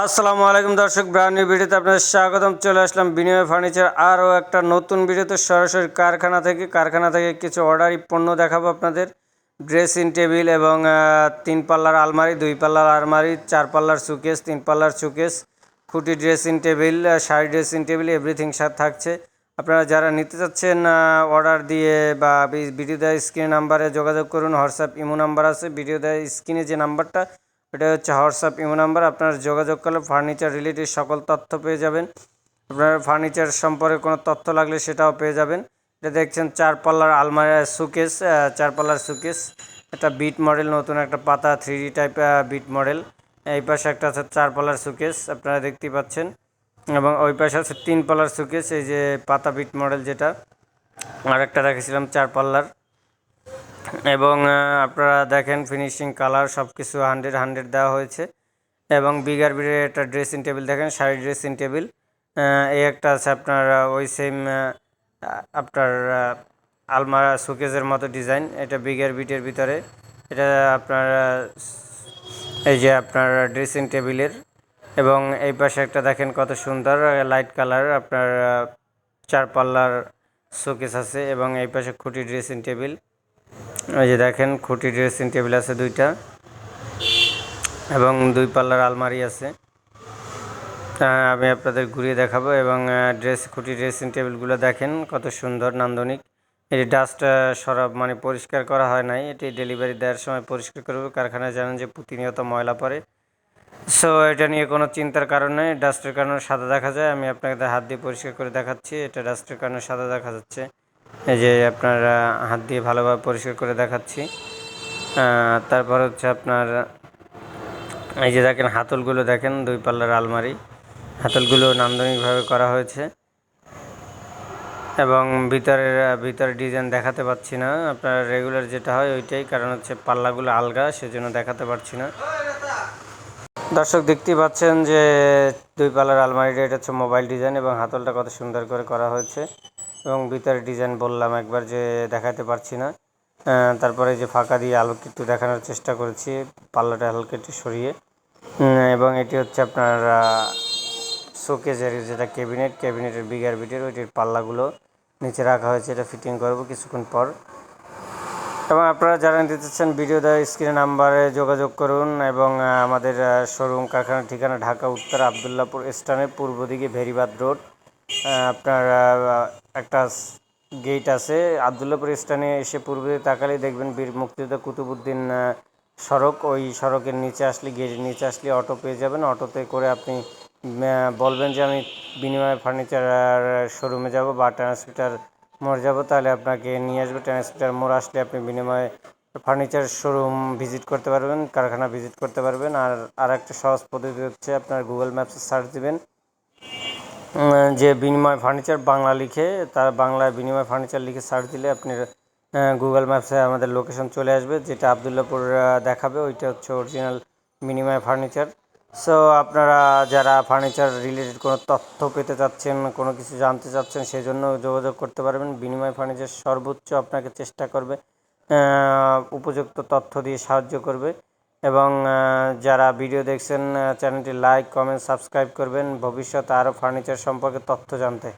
আসসালামু আলাইকুম দর্শক ব্র্যান্ড নিউ ভিডিওতে আপনাদের স্বাগতম। চলে আসলাম বিনিময় ফার্নিচার আরও একটা নতুন ভিডিওতে। সরাসরি কারখানা থেকে কারখানা থেকে কিছু অর্ডারি পণ্য দেখাবো আপনাদের। ড্রেসিং টেবিল এবং তিন পাল্লার আলমারি, দুই পাল্লার আলমারি, চার পাল্লার সুকেস, তিন পাল্লার সুকেস, খুঁটি dressing table sari dressing table everything সাথে থাকছে। আপনারা যারা নিতে চাচ্ছেন অর্ডার দিয়ে বা ভিডিও দেয় স্ক্রিন নাম্বারে যোগাযোগ করুন, হোয়াটসঅ্যাপ, ইমো নাম্বার আছে। ভিডিও দেয় স্ক্রিনে যে নাম্বারটা ওটা হচ্ছে হোয়াটসঅ্যাপ, ইমো নাম্বার। আপনারা যোগাযোগ করলে ফার্নিচার রিলেটেড সকল তথ্য পেয়ে যাবেন। আপনার ফার্নিচার সম্পর্কে কোনো তথ্য লাগলে সেটাও পেয়ে যাবেন। এটা দেখছেন চার পাল্লার আলমারি সুকেস চার পাল্লার সুকেস। একটা বিট মডেল, নতুন একটা পাতা থ্রি টাইপ বিট মডেল। এই পাশে একটা আছে চার পাল্লার সুকেস, আপনারা দেখতেই পাচ্ছেন। এবং ওই পাশে আছে তিন পাল্লার সুকেস, এই যে পাতা বিট মডেল যেটা। আরেকটা রেখেছিলাম চার পাল্লার এবং আপনারা দেখেন ফিনিশিং কালার সব কিছু হান্ড্রেড হান্ড্রেড দেওয়া হয়েছে। এবং বিগার বিড়ের একটা ড্রেসিং টেবিল দেখেন শাড়ি ড্রেসিং টেবিল এই একটা আছে আপনার ওই সেম আপনার আলমারা সুকেজের মতো ডিজাইন এটা বিগার বিটের ভিতরে। এটা আপনার এই যে আপনার ড্রেসিং টেবিলের এবং এই পাশে একটা দেখেন কত সুন্দর লাইট কালার আপনার চার পাল্লার শোকেস আছে। এবং এই পাশে খুঁটি ড্রেসিং টেবিল এই যে দেখেন, খুঁটি ড্রেসিং টেবিল আছে দুইটা এবং দুই পাল্লার আলমারি আছে। আমি আপনাদের ঘুরিয়ে দেখাবো এবং ড্রেস খুঁটি ড্রেসিং টেবিলগুলো দেখেন, কত সুন্দর, নান্দনিক। এটি ডাস্ট সরাব মানে পরিষ্কার করা হয় নাই, এটি ডেলিভারি দেওয়ার সময় পরিষ্কার করবে। কারখানায় জানেন যে প্রতিনিয়ত ময়লা পড়ে। সো এটা নিয়ে কোনো চিন্তার কারণ নেই ডাস্টের কারণে সাদা দেখা যায়। আমি আপনাকে হাত দিয়ে পরিষ্কার করে দেখাচ্ছি, এটা ডাস্টের কারণে সাদা দেখা যাচ্ছে। এই যে আপনার হাত দিয়ে ভালোভাবে পরিষ্কার করে দেখাচ্ছি। তারপর হচ্ছে আপনার, এই যে দেখেন হাতলগুলো দেখেন, দুই পাল্লার আলমারি। হাতলগুলো নান্দনিকভাবে করা হয়েছে। এবং ভিতরের ভিতরে ডিজাইন দেখাতে পাচ্ছি না। আপনার রেগুলার যেটা হয় ওইটাই, কারণ হচ্ছে পাল্লাগুলো আলগা, সেজন্য দেখাতে পারছি না। দর্শক, দেখতেই পাচ্ছেন যে দুই পাল্লার আলমারিটা, এটা হচ্ছে মোবাইল ডিজাইন এবং হাতলটা কত সুন্দর করে করা হয়েছে। এবং ভিতরে ডিজাইন বললাম একবার যে দেখাতে পারছি না। তারপরে যে ফাঁকা দিয়ে আলো একটু দেখানোর চেষ্টা করেছি, পাল্লাটা হালকা একটু সরিয়ে। এবং এটি হচ্ছে আপনার শোকেজের যেটা ক্যাবিনেট, ক্যাবিনেটের বিগার বিটের ওইটির পাল্লাগুলো নিচে রাখা হয়েছে, এটা ফিটিং করব কিছুক্ষণ পর। এবং আপনারা যারা নিতে চাচ্ছেন ভিডিও দেওয়া স্ক্রিনে নাম্বারে যোগাযোগ করুন এবং আমাদের শোরুম কারখানার ঠিকানা ঢাকা, উত্তর আবদুল্লাপুর স্টানের পূর্ব দিকে ভেরিবাদ রোড। আপনার একটা গেট আছে। আবদুল্লাপুর স্টানে এসে পূর্বে দিকে তাকালেই দেখবেন বীর মুক্তিযোদ্ধা কুতুবুদ্দিন সড়ক। ওই সড়কের নিচে আসলে গেটের নিচে আসলে অটো পেয়ে যাবেন। অটোতে করে আপনি বলবেন যে আমি বিনিময় ফার্নিচার শোরুমে যাব বা ট্রান্সমিটার মোড় যাব, তাহলে আপনাকে নিয়ে আসবে। ট্রান্সমিটার মোড় আসলে আপনি বিনিময়ে ফার্নিচার শোরুম ভিজিট করতে পারবেন, কারখানা ভিজিট করতে পারবেন। আর আর একটা সহজ পদ্ধতি হচ্ছে আপনার গুগল ম্যাপসে সার্চ দিবেন। যে বিনিময় ফার্নিচার বাংলা লিখে, তার বাংলায় বিনিময় ফার্নিচার লিখে সার্চ দিলে আপনি গুগল ম্যাপসে আমাদের লোকেশন চলে আসবে, যেটা আবদুল্লাপুর দেখাবে, ওইটা হচ্ছে অরিজিনাল বিনিময় ফার্নিচার। সো আপনারা যারা ফার্নিচার রিলেটেড কোনো তথ্য পেতে চাচ্ছেন, কোনো কিছু জানতে চাচ্ছেন সেই জন্য যোগাযোগ করতে পারবেন। বিনিময় ফার্নিচার সর্বোচ্চ আপনাকে চেষ্টা করবে উপযুক্ত তথ্য দিয়ে সাহায্য করবে। এবং যারা ভিডিও দেখছেন চ্যানেলটি লাইক, কমেন্ট, সাবস্ক্রাইব করবেন। ভবিষ্যতে আরও ফার্নিচার সম্পর্কে তথ্য জানতে।